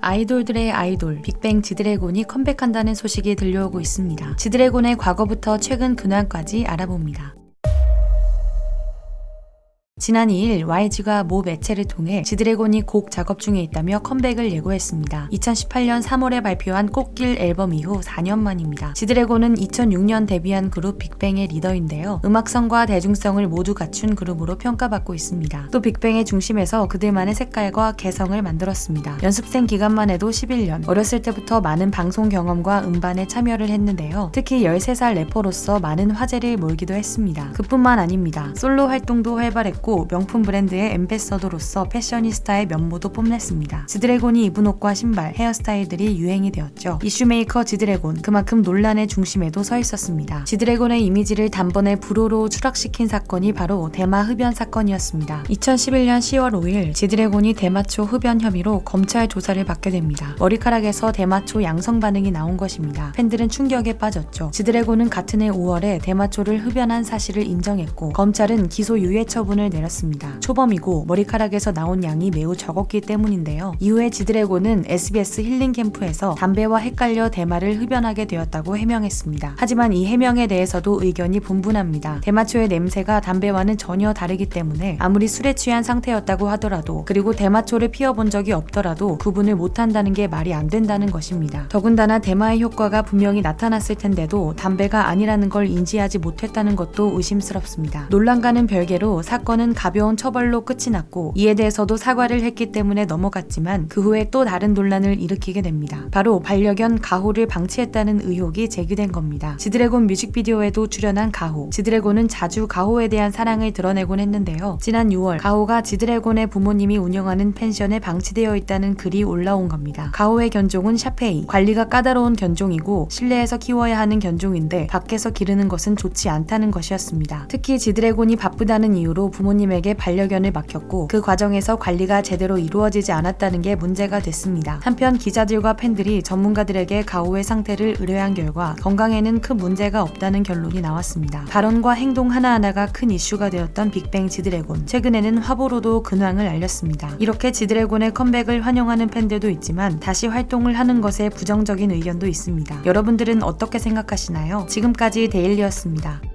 아이돌들의 아이돌 빅뱅 지드래곤이 컴백한다는 소식이 들려오고 있습니다. 지드래곤의 과거부터 최근 근황까지 알아봅니다. 지난 2일 YG가 모 매체를 통해 지드래곤이 곡 작업 중에 있다며 컴백을 예고했습니다. 2018년 3월에 발표한 꽃길 앨범 이후 4년 만입니다. 지드래곤은 2006년 데뷔한 그룹 빅뱅의 리더인데요. 음악성과 대중성을 모두 갖춘 그룹으로 평가받고 있습니다. 또 빅뱅의 중심에서 그들만의 색깔과 개성을 만들었습니다. 연습생 기간만 해도 11년, 어렸을 때부터 많은 방송 경험과 음반에 참여를 했는데요. 특히 13살 래퍼로서 많은 화제를 몰기도 했습니다. 그뿐만 아닙니다. 솔로 활동도 활발했고 명품 브랜드의 엠베서더로서 패셔니스타의 면모도 뽐냈습니다. 지드래곤이 입은 옷과 신발, 헤어스타일들이 유행이 되었죠. 이슈메이커 지드래곤, 그만큼 논란의 중심에도 서 있었습니다. 지드래곤의 이미지를 단번에 불호로 추락시킨 사건이 바로 대마 흡연 사건이었습니다. 2011년 10월 5일 지드래곤이 대마초 흡연 혐의로 검찰 조사를 받게 됩니다. 머리카락에서 대마초 양성 반응이 나온 것입니다. 팬들은 충격에 빠졌죠. 지드래곤은 같은 해 5월에 대마초를 흡연한 사실을 인정했고 검찰은 기소 유예 처분을 내 렸습니다. 초범이고 머리카락에서 나온 양이 매우 적었기 때문인데요. 이후에 지드래곤은 SBS 힐링 캠프에서 담배와 헷갈려 대마를 흡연하게 되었다고 해명했습니다. 하지만 이 해명에 대해서도 의견이 분분합니다. 대마초의 냄새가 담배와는 전혀 다르기 때문에 아무리 술에 취한 상태였다고 하더라도 그리고 대마초를 피워본 적이 없더라도 구분을 못한다는 게 말이 안 된다는 것입니다. 더군다나 대마의 효과가 분명히 나타났을 텐데도 담배가 아니라는 걸 인지하지 못했다는 것도 의심스럽습니다. 논란과는 별개로 사건은 가벼운 처벌로 끝이 났고 이에 대해서도 사과를 했기 때문에 넘어갔지만 그 후에 또 다른 논란을 일으키게 됩니다. 바로 반려견 가호를 방치했다는 의혹이 제기된 겁니다. 지드래곤 뮤직비디오에도 출연한 가호. 지드래곤은 자주 가호에 대한 사랑을 드러내곤 했는데요. 지난 6월 가호가 지드래곤의 부모님이 운영하는 펜션에 방치되어 있다는 글이 올라온 겁니다. 가호의 견종은 샤페이. 관리가 까다로운 견종이고 실내에서 키워야 하는 견종인데 밖에서 기르는 것은 좋지 않다는 것이었습니다. 특히 지드래곤이 바쁘다는 이유로 부모님에게 반려견을 맡겼고 그 과정에서 관리가 제대로 이루어지지 않았다는 게 문제가 됐습니다. 한편 기자들과 팬들이 전문가들에게 가오의 상태를 의뢰한 결과 건강에는 큰 문제가 없다는 결론이 나왔습니다. 발언과 행동 하나하나가 큰 이슈가 되었던 빅뱅 지드래곤. 최근에는 화보로도 근황을 알렸습니다. 이렇게 지드래곤의 컴백을 환영하는 팬들도 있지만 다시 활동을 하는 것에 부정적인 의견도 있습니다. 여러분들은 어떻게 생각하시나요? 지금까지 데일리였습니다.